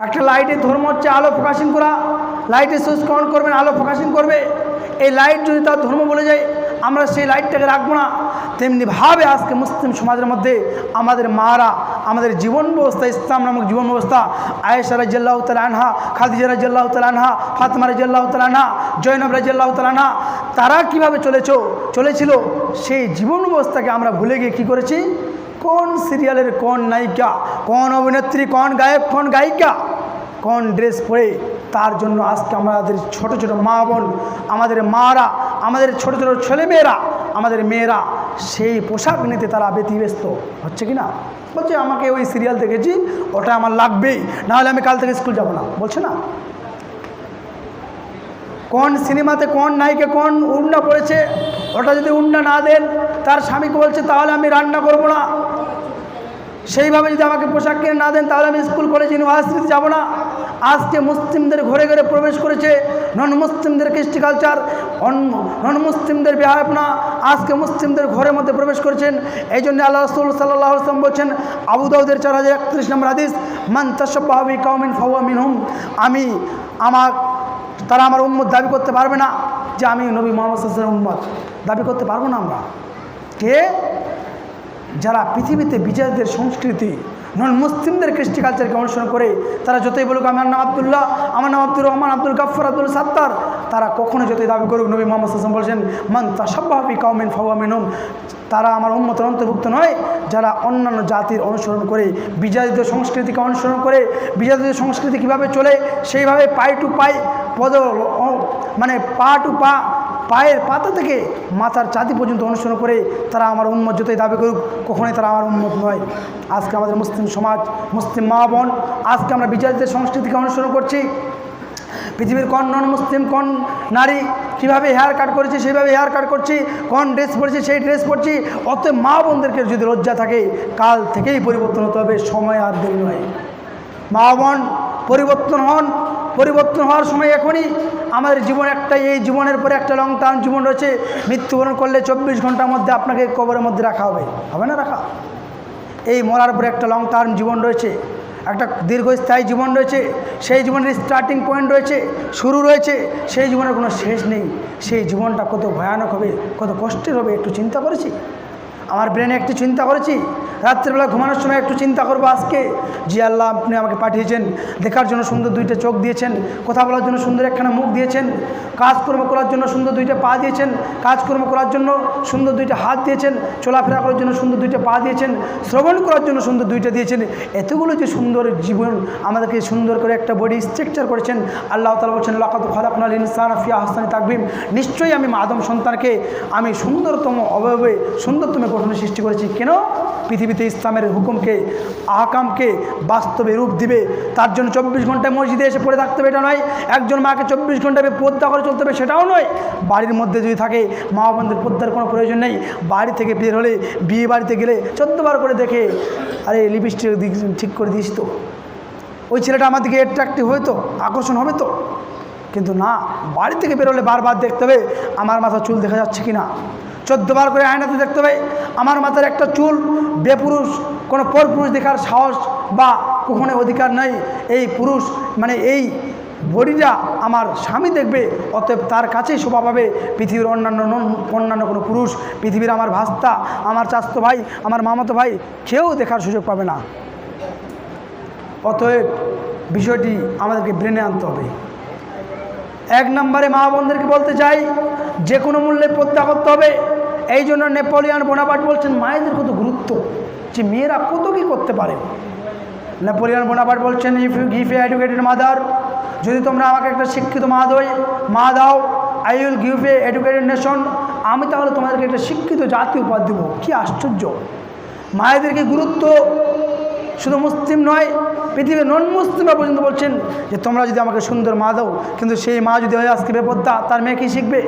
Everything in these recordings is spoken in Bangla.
একটা লাইটের ধর্ম হচ্ছে আলো ফোকাসিং করা। লাইটের সুইচ অন করবেন, আলো ফোকাসিং করবে। এই লাইট যদি তার ধর্ম বলে যায়, আমরা সেই লাইটটাকে রাখব না। তেমনিভাবে আজকে মুসলিম সমাজের মধ্যে আমাদের মারা, আমাদের জীবন ব্যবস্থা, ইসলাম নামক জীবন ব্যবস্থা, আয়েশা রাজ্লাহ তালানহা খাদিজা রাজ্লাহ তালানহা ফাতমা রাজ্লাহ তালানহা জৈনব রাজ্লাহ তালানহা তারা কীভাবে চলেছ, চলেছিল, সেই জীবন ব্যবস্থাকে আমরা ভুলে গিয়ে কী করেছি? কোন সিরিয়ালের কোন নায়িকা, কোন অভিনেত্রী, কোন গায়ক, কোন গায়িকা, কোন ড্রেস পরে তার জন্য আজকে আমাদের ছোট ছোট মা বোন, আমাদের মারা, আমাদের ছোট ছোট ছেলেমেয়েরা, আমাদের মেয়েরা সেই পোশাক নিতে তারা ব্যতিব্যস্ত। হচ্ছে কি না? বলছে, আমাকে ওই সিরিয়াল দেখেছি, ওটা আমার লাগবেই। নাহলে আমি কাল থেকে স্কুল যাব না। বলছে না? কোন সিনেমাতে কোন নায়িকা কোন উন্না পড়েছে ওটা যদি উন্না না দেন, তার স্বামীকে বলছে, তাহলে আমি রান্না করব না। সেইভাবে যদি আমাকে পোশাক কিনে না দেন, তাহলে আমি স্কুল, কলেজ, ইউনিভার্সিটিতে যাব না। আজকে মুসলিমদের ঘরে ঘরে প্রবেশ করেছে নন মুসলিমদের কৃষ্টি কালচার নন মুসলিমদের বেহাপনা আজকে মুসলিমদের ঘরের মধ্যে প্রবেশ করেছেন। এই জন্য আল্লাহ রসুল সাল্লাহ আসলাম বলছেন, আবু দাউদের চার হাজার একত্রিশ নম্বর হাদিস, মান কাউমিন ফাওয়া মিনহুম। আমি, আমার, তারা আমার উম্মত দাবি করতে পারবে না যে আমি নবী মোহাম্মদ উম্মত। দাবি করতে পারব না আমরা। কে? যারা পৃথিবীতে বিজয়দের সংস্কৃতি নন মুসলিমদের কৃষ্টি কালচারকে অনুসরণ করে, তারা যতই বলুক আমার নাম আবদুল্লাহ, আমার নাম আব্দুর রহমান, আব্দুল গাফর আব্দুল সাত্তার, তারা কখনো যতই দাবি করুক নবী মোহাম্মদ হাসান বলছেন, মান তা তাসাব্বাহাবি কাউমিন ফাওয়ামিনুম তারা আমার উন্মতের অন্তর্ভুক্ত নয়, যারা অন্যান্য জাতির অনুসরণ করে বিজাতিদের সংস্কৃতিকে অনুসরণ করে বিজাতিদের সংস্কৃতি কীভাবে চলে, সেইভাবে পাই টু পাই পদ মানে পা টু পা পায়ের পাতা থেকে মাথার চাঁদি পর্যন্ত অনুসরণ করে তারা আমার উন্মত যতই দাবি করুক, কখনোই তারা আমার উন্মত নয়। আজকে আমাদের মুসলিম সমাজ, মুসলিম মা বোন, আজকে আমরা বিচারিতের সংস্কৃতিকে অনুসরণ করছি। পৃথিবীর কোন নন মুসলিম, কোন নারী কীভাবে হেয়ার কাট করেছে, সেইভাবে হেয়ার কাট করছি, কোন ড্রেস পরেছে, সেই ড্রেস পরছি অত মা বোনদেরকে যদি লজ্জা থাকে, কাল থেকেই পরিবর্তন হতে হবে, সময় আর দেরি নয়। মা বোন, পরিবর্তন হন পরিবর্তন হওয়ার সময় এখনই আমাদের জীবন একটা, এই জীবনের পরে একটা লং টার্ম জীবন রয়েছে। মৃত্যুবরণ করলে চব্বিশ ঘণ্টার মধ্যে আপনাকে কবরের মধ্যে রাখা হবে। হবে না রাখা? এই মরার পরে একটা লং টার্ম জীবন রয়েছে। একটা দীর্ঘস্থায়ী জীবন রয়েছে। সেই জীবনের স্টার্টিং পয়েন্ট রয়েছে। শুরু রয়েছে। সেই জীবনের কোনো শেষ নেই। সেই জীবনটা কত ভয়ানক হবে, কত কষ্টের হবে একটু চিন্তা করেছি? আমার ব্রেনে একটু চিন্তা করেছি। রাত্রেবেলা ঘুমানোর সময় একটু চিন্তা করব আজকে। জি আল্লাহ, আপনি আমাকে পাঠিয়েছেন। দেখার জন্য সুন্দর দুইটা চোখ দিয়েছেন। কথা বলার জন্য সুন্দর একখানা মুখ দিয়েছেন। কাজকর্ম করার জন্য সুন্দর দুইটা পা দিয়েছেন। কাজকর্ম করার জন্য সুন্দর দুইটা হাত দিয়েছেন। চলাফেরা করার জন্য সুন্দর দুইটা পা দিয়েছেন। শ্রবণ করার জন্য সুন্দর দুইটা দিয়েছেন। এতগুলো যে সুন্দর জীবন আমাদেরকে সুন্দর করে একটা বডি স্ট্রাকচার করেছেন। আল্লাহ তালা বলছেন লাকাত খালাকনাল ইনসান ফিয়া হাসানি তাকবিম। নিশ্চয়ই আমি আদম সন্তানকে আমি সুন্দরতম অবয়বে, সুন্দরতম গঠনে সৃষ্টি করেছি কেন? পৃথিবীতে ইসলামের হুকুমকে, আহকামকে বাস্তবে রূপ দিবে। তার জন্য চব্বিশ ঘন্টায় মসজিদে এসে পড়ে থাকতে হবে, এটা নয়। একজন মাকে চব্বিশ ঘন্টায় পদ্মা করে চলতে হবে, সেটাও নয়। বাড়ির মধ্যে যদি থাকে, মা বোনদের পদ্মার কোনো প্রয়োজন নেই। বাড়ি থেকে বের হলে, বিয়ে বাড়িতে গেলে চোদ্দবার করে দেখে, আরে, লিপস্টিক ঠিক করে দিস তো। ওই ছেলেটা আমার দিকে অ্যাট্রাক্টিভ হয়ে তো, আকর্ষণ হবে তো। কিন্তু না, বাড়ি থেকে বেরোলে বারবার দেখতে হবে, আমার মাথা চুল দেখা যাচ্ছে কি না চোদ্দবার করে আয়নাতে দেখতে হবে। আমার মাথার একটা চুল, বেপুরুষ, কোনো পরপুরুষ দেখার সাহস বা কখনো অধিকার নেই। এই পুরুষ মানে এই বডিটা আমার স্বামী দেখবে, অতএব তার কাছেই শোভা পাবে। পৃথিবীর অন্যান্য অন্যান্য কোনো পুরুষ, পৃথিবীর আমার ভাস্তা, আমার চাস্তো ভাই, আমার মামাতো ভাই, কেউ দেখার সুযোগ পাবে না। অতএব বিষয়টি আমাদেরকে ব্রেনে আনতে হবে। এক নম্বরে মা বোনদেরকে বলতে চাই, যে কোনো মূল্যে পদ্মা করতে হবে। এই জন্য নেপোলিয়ান বোনাপাট বলছেন, মায়েদের কত গুরুত্ব যে মেয়েরা কত কী করতে পারে? নেপোলিয়ান বোনাপাট বলছেন if you give educated mother যদি তোমরা আমাকে একটা শিক্ষিত মা দই, মা দাও I will give a educated nation আমি তাহলে তোমাদেরকে একটা শিক্ষিত জাতি উপহার দেবো। কী আশ্চর্য! মায়েদেরকে গুরুত্ব? শুধু মুসলিম নয়, পৃথিবীর নন মুসলিমরা পর্যন্ত বলছেন যে, তোমরা যদি আমাকে সুন্দর মা দাও, কিন্তু সেই মা যদি হয় আজকে বেপদ্দা তার মেয়ে কী শিখবে?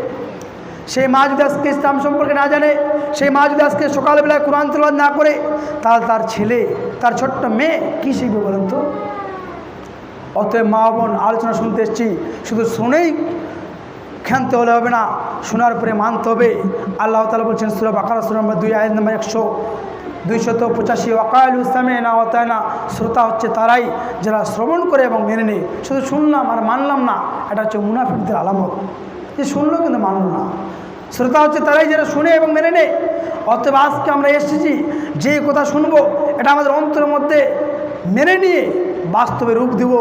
সেই মা যদি আজকে ইসলাম সম্পর্কে না জানে, সেই মা যদি আজকে সকালবেলায় কোরআন তেলাওয়াত না করে, তাহলে তার ছেলে, তার ছোট্ট মেয়ে কী শিখবে বলেন তো? অতএব মা বোন আলোচনা শুনতে এসেছি, শুধু শুনেই ক্ষান্ত হলে হবে না, শোনার পরে মানতে হবে। আল্লাহ তালা বলছেন সুরভ আকার সুর নম্বর দুই, আয়াত নম্বর একশো দুইশত পঁচাশি ওয়াকাল ইসলামে না অতায় না শ্রোতা হচ্ছে তারাই যারা শ্রবণ করে এবং মেনে নেয়। শুধু শুনলাম আর মানলাম না, এটা হচ্ছে মুনাফিকদের আলামত। যে শুনলো কিন্তু মানল না। শ্রোতা হচ্ছে তারাই যারা শুনে এবং মেনে নেয়। অতএব আজকে আমরা এসেছি, যে কথা শুনব, এটা আমাদের অন্তরের মধ্যে মেনে নিয়ে বাস্তবে রূপ দেব,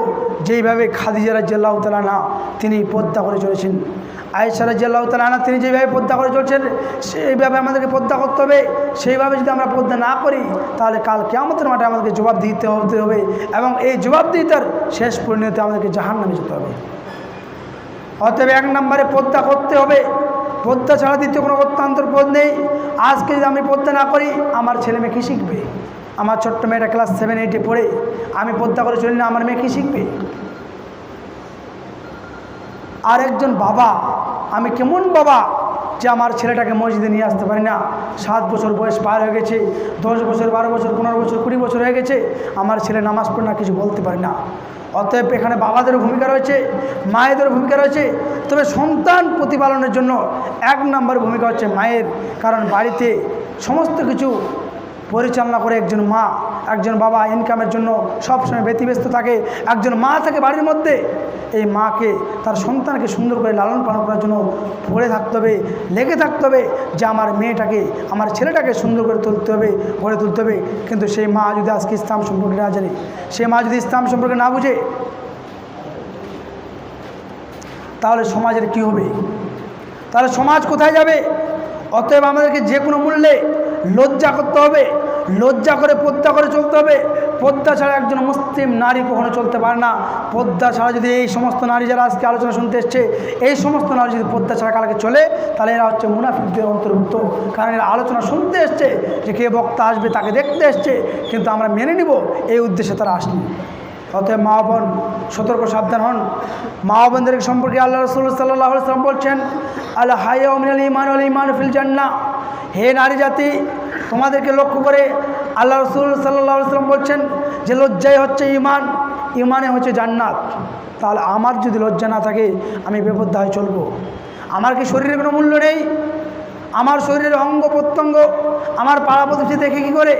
যেইভাবে খাদিজা রাজ্লাহ তালানা তিনি পদ্মা করে চলেছেন। আয়েশা রাজ্লাহ তালানা তিনি যেভাবে পদ্মা করে চলছেন, সেইভাবে আমাদেরকে পদ্মা করতে হবে। সেইভাবে যদি আমরা পদ্মা না করি, তাহলে কাল কেমতের মাঠে আমাদেরকে জবাব দিতে হতে হবে এবং এই জবাব দিতে শেষ পরিণতি আমাদেরকে জাহান নামে যেতে হবে। অতএব এক নম্বরে পদ্মা করতে হবে। পদ্মা ছাড়া দ্বিতীয় কোনো অত্যান্তর পদ নেই। আজকে যদি আমি পদ্মা না করি, আমার ছেলে মেয়ে কী শিখবে? আমার ছোট্ট মেয়েটা ক্লাস সেভেন এইটে পড়ে, আমি পদ্মা করে চলি না, আমার মেয়ে কী শিখবে? আর একজন বাবা, আমি কেমন বাবা যে আমার ছেলেটাকে মসজিদে নিয়ে আসতে পারি না? সাত বছর বয়স পার হয়ে গেছে, দশ বছর, বারো বছর, পনেরো বছর, কুড়ি বছর হয়ে গেছে, আমার ছেলে নামাজ পড়ে না, কিছু বলতে পারি না। অতএব এখানে বাবাদেরও ভূমিকা রয়েছে মায়েদেরও ভূমিকা রয়েছে। তবে সন্তান প্রতিপালনের জন্য এক নম্বর ভূমিকা হচ্ছে মায়ের, কারণ বাড়িতে সমস্ত কিছু পরিচালনা করে একজন মা। একজন বাবা ইনকামের জন্য সবসময় ব্যতিব্যস্ত থাকে। একজন মা থাকে বাড়ির মধ্যে। এই মাকে, তার সন্তানকে সুন্দর করে লালন পালন করার জন্য পড়ে থাকতে হবে, লেগে থাকতে হবে যে আমার মেয়েটাকে, আমার ছেলেটাকে সুন্দর করে তুলতে হবে, গড়ে তুলতে হবে। কিন্তু সেই মা যদি আজকে ইসলাম সম্পর্কে না জানে সেই মা যদি ইসলাম সম্পর্কে না বুঝে, তাহলে সমাজের কি হবে? তাহলে সমাজ কোথায় যাবে? অতএব আমাদেরকে যে কোনো মূল্যে লজ্জা করতে হবে। লজ্জা করে পদ্মা করে চলতে হবে। পদ্মা ছাড়া একজন মুসলিম নারী কখনো চলতে পারে না। পদ্মা ছাড়া যদি এই সমস্ত নারী যারা আজকে আলোচনা শুনতে এসছে, এই সমস্ত নারী যদি পদ্মা ছাড়া কালকে চলে, তাহলে এরা হচ্ছে মুনাফিকদের অন্তর্ভুক্ত। কারণ এরা আলোচনা শুনতে এসছে যে কে বক্তা আসবে তাকে দেখতে এসছে, কিন্তু আমরা মেনে নিব, এই উদ্দেশ্যে তারা আসেনি। অতএব মা বোন, সতর্ক, সাবধান হন। মা বোনদের সম্পর্কে আল্লাহ রসুল সাল্লাহ সাল্লাম বলছেন আল্লাহ হাইয়া অমিনাল ইমান আল ইমান ফিল জান্না হে নারী জাতি তোমাদেরকে লক্ষ্য করে আল্লাহ রসুল সাল্লাহ সাল্লাম বলছেন যে লজ্জাই হচ্ছে ইমান ইমানে হচ্ছে জান্নাত। তাহলে আমার যদি লজ্জা না থাকে, আমি বেপদ্ধায় চলব। আমার কি শরীরের কোনো মূল্য নেই? আমার শরীরের অঙ্গ প্রত্যঙ্গ, আমার পাড়া প্রতিষ্ঠি দেখে কী করে?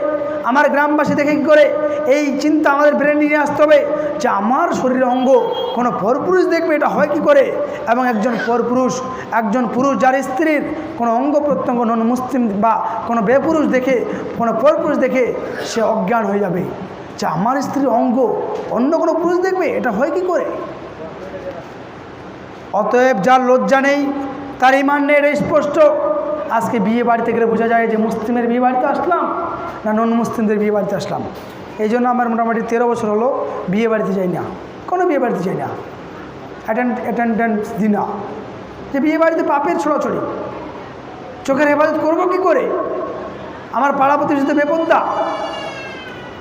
আমার গ্রামবাসী দেখে কী করে? এই চিন্তা আমাদের ব্রেন নিয়ে আসতে হবে যে আমার শরীরের অঙ্গ কোনো পরপুরুষ দেখবে, এটা হয় কি করে? এবং একজন পরপুরুষ, একজন পুরুষ যার স্ত্রীর কোনো অঙ্গ প্রত্যঙ্গ নন মুসলিম বা কোনো বেপুরুষ দেখে, কোনো পরপুরুষ দেখে সে অজ্ঞান হয়ে যাবে। যে আমার স্ত্রীর অঙ্গ অন্য কোনো পুরুষ দেখবে, এটা হয় কি করে? অতএব যার লজ্জা নেই, তার ইমান নেই, এটা স্পষ্ট। আজকে বিয়ে বাড়িতে গেলে বোঝা যায় যে মুসলিমের বিয়ে বাড়িতে আসলাম না নন মুসলিমদের বিয়ে বাড়িতে আসলাম। এই জন্য আমার মোটামুটি তেরো বছর হলো বিয়ে বাড়িতে যাই না। কোনো বিয়ে বাড়িতে যাই না। অ্যাটেন্ড অ্যাটেন্ডেন্স দিই না। যে বিয়ে বাড়িতে পাপের ছড়াছড়ি। চোখের হেফাজত করব কি করে? আমার পাড়া প্রতিবেশীতে বেপদ্দা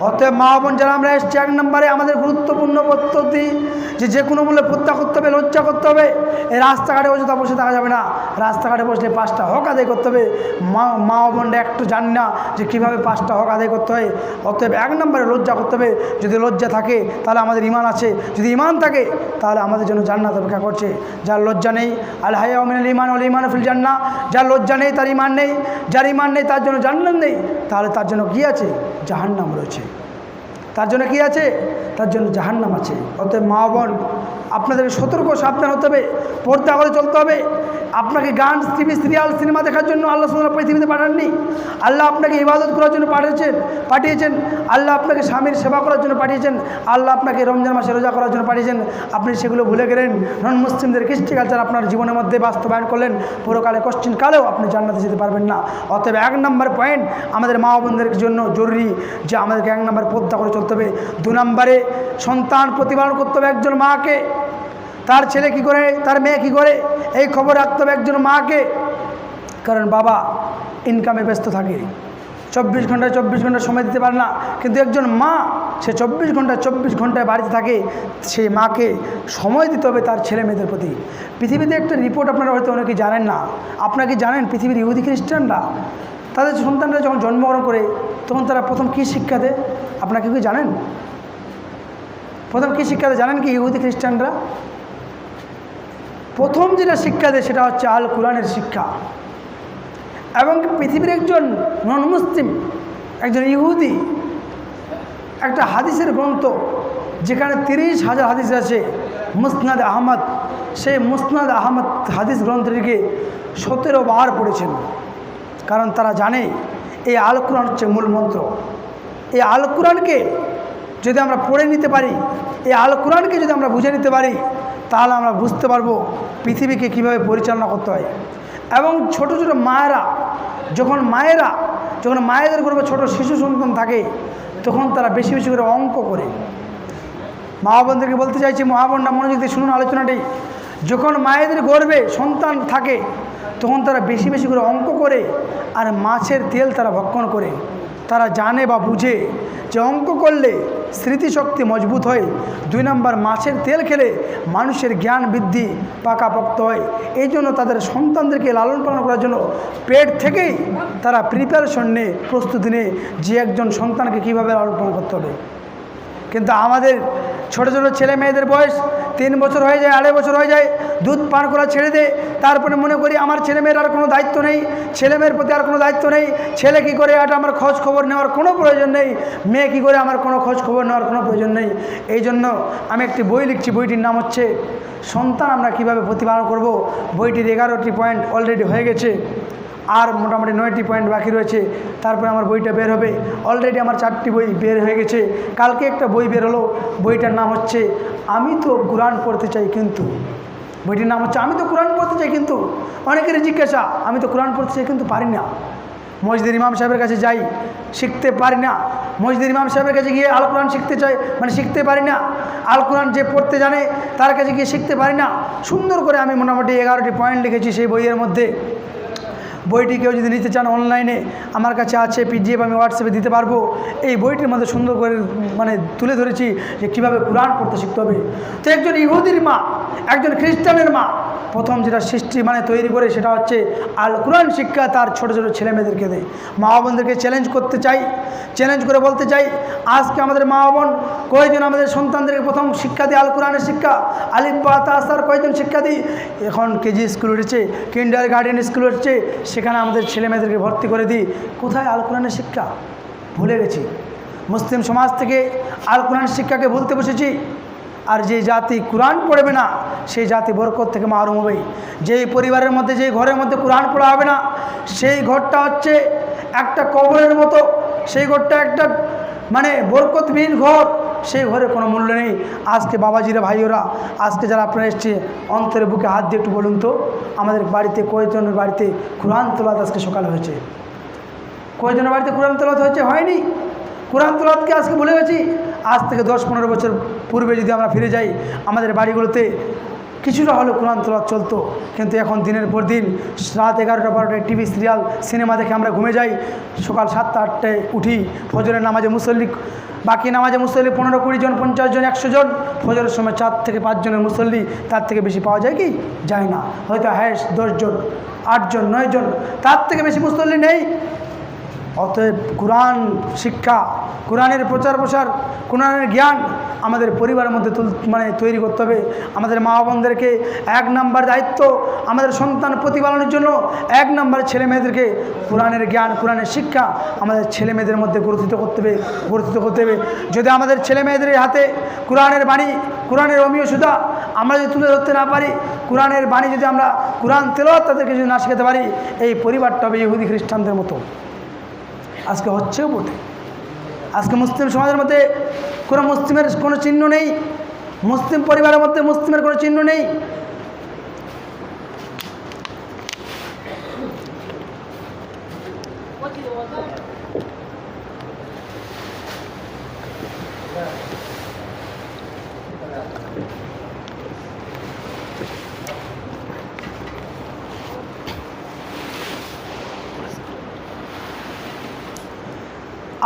অতএব মা বোন, যারা আমরা এসছি এক নম্বরে, আমাদের গুরুত্বপূর্ণ পদ্ধতি যে যে কোনো মূল্যে পদ্মা করতে হবে লজ্জা করতে হবে। এই রাস্তাঘাটে অযথা বসে থাকা যাবে না। রাস্তাঘাটে বসলে পাঁচটা হক আদায় করতে হবে। মা মা বোনরা একটু জানি না যে কীভাবে পাঁচটা হক আদায় করতে হয়। অতএব এক নম্বরে লজ্জা করতে হবে। যদি লজ্জা থাকে, তাহলে আমাদের ইমান আছে। যদি ইমান থাকে, তাহলে আমাদের জন্য জান্নাত অপেক্ষা করছে। যার লজ্জা নেই, আল হাইয়া অমিনাল ইমান অল ইমান ফিল জান্না যার লজ্জা নেই, তার ইমান নেই। যার ইমান নেই, তার জন্য জান্নাত নেই। তাহলে তার জন্য কী আছে? জাহান্নাম রয়েছে। তার জন্য কি আছে? তার জন্য জাহান্নাম আছে। অতএব মা বোন, আপনাদের সতর্ক সাবধান হতে হবে, পর্দা করে চলতে হবে। আপনাকে গান, টিভি, সিরিয়াল, সিনেমা দেখার জন্য আল্লাহ সুন্দর পৃথিবীতে পাঠাননি। আল্লাহ আপনাকে ইবাদত করার জন্য পাঠিয়েছেন পাঠিয়েছেন। আল্লাহ আপনাকে স্বামীর সেবা করার জন্য পাঠিয়েছেন। আল্লাহ আপনাকে রমজান মাসে রোজা করার জন্য পাঠিয়েছেন। আপনি সেগুলো ভুলে গেলেন। নন মুসলিমদের কৃষ্টি কালচার আপনার জীবনের মধ্যে বাস্তবায়ন করলেন। পুরোকালে কশ্চিন কালেও আপনি জান্নাতে যেতে পারবেন না। অতএব এক নম্বর পয়েন্ট আমাদের মা বোনদের জন্য জরুরি যে আমাদেরকে এক নম্বর পদ্মা করে চলতে হবে। দু নম্বরে সন্তান প্রতিপালন করতে হবে একজন মাকে। তার ছেলে কি করে, তার মেয়ে কি করে, এই খবর রাখতে হবে একজন মাকে। কারণ বাবা ইনকামে ব্যস্ত থাকে। চব্বিশ ঘন্টায় চব্বিশ ঘণ্টা সময় দিতে পারে না। কিন্তু একজন মা, সে চব্বিশ ঘণ্টা চব্বিশ ঘন্টায় বাড়িতে থাকে সেই মাকে সময় দিতে হবে তার ছেলে মেয়েদের প্রতি। পৃথিবীতে একটা রিপোর্ট আপনারা হয়তো অনেকে জানেন না। আপনাকে জানেন পৃথিবীর ইহুদি খ্রিস্টানরা? তাদের সন্তানরা যখন জন্মগ্রহণ করে, তখন তারা প্রথম কী শিক্ষা দেয়? আপনারা কি জানেন? প্রথম কী শিক্ষা দেয় জানেন কি ইহুদি খ্রিস্টানরা? প্রথম যেটা শিক্ষা দেয় সেটা হচ্ছে আল কোরআনের শিক্ষা। এবং পৃথিবীর একজন নন মুসলিম একজন ইহুদি, একটা হাদিসের গ্রন্থ, যেখানে তিরিশ হাজার হাদিস আছে, মুসনাদ আহমদ, সেই মুসনাদ আহমদ হাদিস গ্রন্থটিকে সতেরো বার পড়েছেন। কারণ তারা জানে, এই আল কোরআন হচ্ছে মূল মন্ত্র। এই আল কোরআনকে যদি আমরা পড়ে নিতে পারি, এই আল কোরআনকে যদি আমরা বুঝে নিতে পারি, তাহলে আমরা বুঝতে পারব পৃথিবীকে কীভাবে পরিচালনা করতে হয়। এবং ছোট ছোট মায়েরা, যখন মায়েরা, যখন মায়েদের গর্ভে ছোট শিশু সন্তান থাকে, তখন তারা বেশি বেশি করে অঙ্ক করে। মা বোনদেরকে বলতে চাইছি মহাবনরা মনোযোগ দিয়ে শুনুন আলোচনাটি। যখন মায়েদের গর্বে সন্তান থাকে তখন তারা বেশি বেশি করে অঙ্ক করে আর মাছের তেল তারা ভক্ষণ করে। তারা জানে বা বুঝে যে অঙ্ক করলে স্মৃতিশক্তি মজবুত হয়। দুই নম্বর, মাছের তেল খেলে মানুষের জ্ঞান বৃদ্ধি পাকাপোক্ত হয়। এই জন্য তাদের সন্তানদেরকে লালন পালন করার জন্য পেট থেকেই তারা প্রিপারেশন নিয়ে, প্রস্তুতি নিয়ে যে একজন সন্তানকে কীভাবে লালন পালন করতে হবে। কিন্তু আমাদের ছোট ছোট ছেলে মেয়েদের বয়স তিন বছর হয়ে যায়, আড়াই বছর হয়ে যায়, দুধ পান করা ছেড়ে দে। তারপরে মনে করি আমার ছেলে মেয়ের আর কোনো দায়িত্ব নেই, ছেলে মেয়ের প্রতি আর কোনো দায়িত্ব নেই, ছেলে কী করে এটা আমার খোঁজ খবর নেওয়ার কোনো প্রয়োজন নেই, মেয়ে কী করে আমার কোনো খোঁজ খবর নেওয়ার কোনো প্রয়োজন নেই। এই জন্য আমি একটি বই লিখছি, বইটির নাম হচ্ছে সন্তান আমরা কীভাবে প্রতিপালন করব? বইটির এগারোটি পয়েন্ট অলরেডি হয়ে গেছে। আর মোটামুটি নয়টি পয়েন্ট বাকি রয়েছে। তারপরে আমার বইটা বের হবে। অলরেডি আমার চারটি বই বের হয়ে গেছে। কালকে একটা বই বের হলো। বইটার নাম হচ্ছে, আমি তো কোরআন পড়তে চাই কিন্তু। বইটির নাম হচ্ছে, আমি তো কোরআন পড়তে চাই কিন্তু। অনেকেরই জিজ্ঞাসা, আমি তো কোরআন পড়তে চাই কিন্তু পারি না। মসজিদের ইমাম সাহেবের কাছে যাই, শিখতে পারি না। মসজিদের ইমাম সাহেবের কাছে গিয়ে আল কোরআন শিখতে চাই মানে শিখতে পারি না। আল কোরআন যে পড়তে জানে, তার কাছে গিয়ে শিখতে পারি না। সুন্দর করে আমি মোটামুটি এগারোটি পয়েন্ট লিখেছি সেই বইয়ের মধ্যে। বইটি কেউ যদি নিতে চান অনলাইনে, আমার কাছে আছে, পিডিএফ আমি হোয়াটসঅ্যাপে দিতে পারব। এই বইটির মধ্যে সুন্দর করে মানে তুলে ধরেছি যে কীভাবে কোরআন পড়তে শিখতে হবে। তো একজন ইহুদির মা, একজন খ্রিস্টানের মা প্রথম যেটা সৃষ্টি মানে তৈরি করে সেটা হচ্ছে আল কোরআন শিক্ষা তার ছোটো ছোটো ছেলে মেয়েদেরকে দেয়। মা বোনদেরকে চ্যালেঞ্জ করতে চাই চ্যালেঞ্জ করে বলতে চাই, আজকে আমাদের মা বোন কয়েকজন আমাদের সন্তানদেরকে প্রথম শিক্ষা দিই আল কোরআনের শিক্ষা? আলিফ, বা তাসার কয়েকজন শিক্ষা দিই এখন কেজি স্কুল উঠেছে, কিন্ডার গার্ডেন স্কুল উঠছে, সেখানে আমাদের ছেলে মেয়েদেরকে ভর্তি করে দিই। কোথায় আল কোরআনের শিক্ষা? ভুলে গেছি। মুসলিম সমাজ থেকে আল কোরআন শিক্ষাকে ভুলতে বসেছি। আর যে জাতি কোরআন পড়বে না, সেই জাতি বরকত থেকে মারুম হবে। যেই পরিবারের মধ্যে, যেই ঘরের মধ্যে কোরআন পড়া হবে না, সেই ঘরটা হচ্ছে একটা কবরের মতো। সেই ঘরটা একটা মানে বরকতবিহীন ঘর। সেই ঘরে কোনো মূল্য নেই। আজকে বাবাজিরা ভাইওরা আজকে যারা আপনারা এসছে অন্তরের বুকে হাত দিয়ে একটু বলুন তো, আমাদের বাড়িতে কয়েকজনের বাড়িতে কোরআন তোলাত আজকে সকাল হয়েছে? কয়েকজনের বাড়িতে কোরআন তোলাত হয়েছে? হয়নি? কোরআন তোলাতকে আজকে বলে গেছি, আজ থেকে দশ পনেরো বছর পূর্বে যদি আমরা ফিরে যাই, আমাদের বাড়িগুলোতে কিছুটা হলেও কোরআন তোলাদ চলতো। কিন্তু এখন দিনের পর দিন রাত এগারোটা বারোটায় টিভি সিরিয়াল, সিনেমা দেখে আমরা ঘুমে যাই। সকাল সাতটা আটটায় উঠি, ফজরের নামাজে মুসল্লি, বাকি নামাজে মুসল্লি পনেরো কুড়ি জন, পঞ্চাশ জন, একশো জন। ফজরের সময় চার থেকে পাঁচজনের মুসল্লি, তার থেকে বেশি পাওয়া যায় কি? যায় না। হয়তো হ্যাশ দশজন আটজন নয়জন তার থেকে বেশি মুসল্লি নেই। অতএব কোরআন শিক্ষা, কোরআনের প্রচার প্রসার, কোরআনের জ্ঞান আমাদের পরিবারের মধ্যে তুল মানে তৈরি করতে হবে। আমাদের মা বোনদেরকে এক নাম্বার দায়িত্ব আমাদের সন্তান প্রতিপালনের জন্য, এক নাম্বার ছেলে মেয়েদেরকে কোরআনের জ্ঞান, কোরআনের শিক্ষা আমাদের ছেলে মেয়েদের মধ্যে গ্রথিত করতে হবে গ্রথিত করতে হবে। যদি আমাদের ছেলে মেয়েদের হাতে কোরআনের বাণী, কোরআনের অমীয় সুধা আমরা যদি তুলে ধরতে না পারি, কোরআনের বাণী যদি আমরা কোরআন তেলাওয়াত তাদেরকে যদি না শেখাতে পারি, এই পরিবারটা হবে ইহুদি খ্রিস্টানদের মতো। আজকে হচ্ছেও বটে। আজকে মুসলিম সমাজের মধ্যে কোনো মুসলিমের কোনো চিহ্ন নেই, মুসলিম পরিবারের মধ্যে মুসলিমের কোনো চিহ্ন নেই।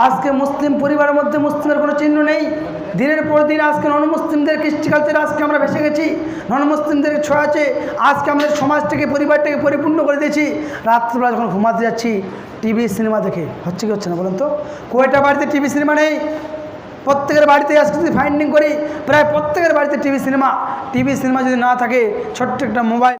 আজকে মুসলিম পরিবারের মধ্যে মুসলিমের কোনো চিহ্ন নেই। দিনের পর দিন আজকে নন মুসলিমদের কৃষ্টিকালচারে আজকে আমরা ভেসে গেছি। নন মুসলিমদের ছোঁয়া আছে। আজকে আমাদের সমাজটাকে, পরিবারটাকে পরিপূর্ণ করে দিয়েছি। রাত্রিবেলা যখন ঘুমাতে যাচ্ছি টিভি সিনেমা দেখে। হচ্ছে কি হচ্ছে না বলুন তো? কয়টা বাড়িতে টিভি সিনেমা নেই? প্রত্যেকের বাড়িতে আজকে যদি ফাইন্ডিং করি, প্রায় প্রত্যেকের বাড়িতে টিভি সিনেমা টিভি সিনেমা যদি না থাকে, ছোট্ট একটা মোবাইল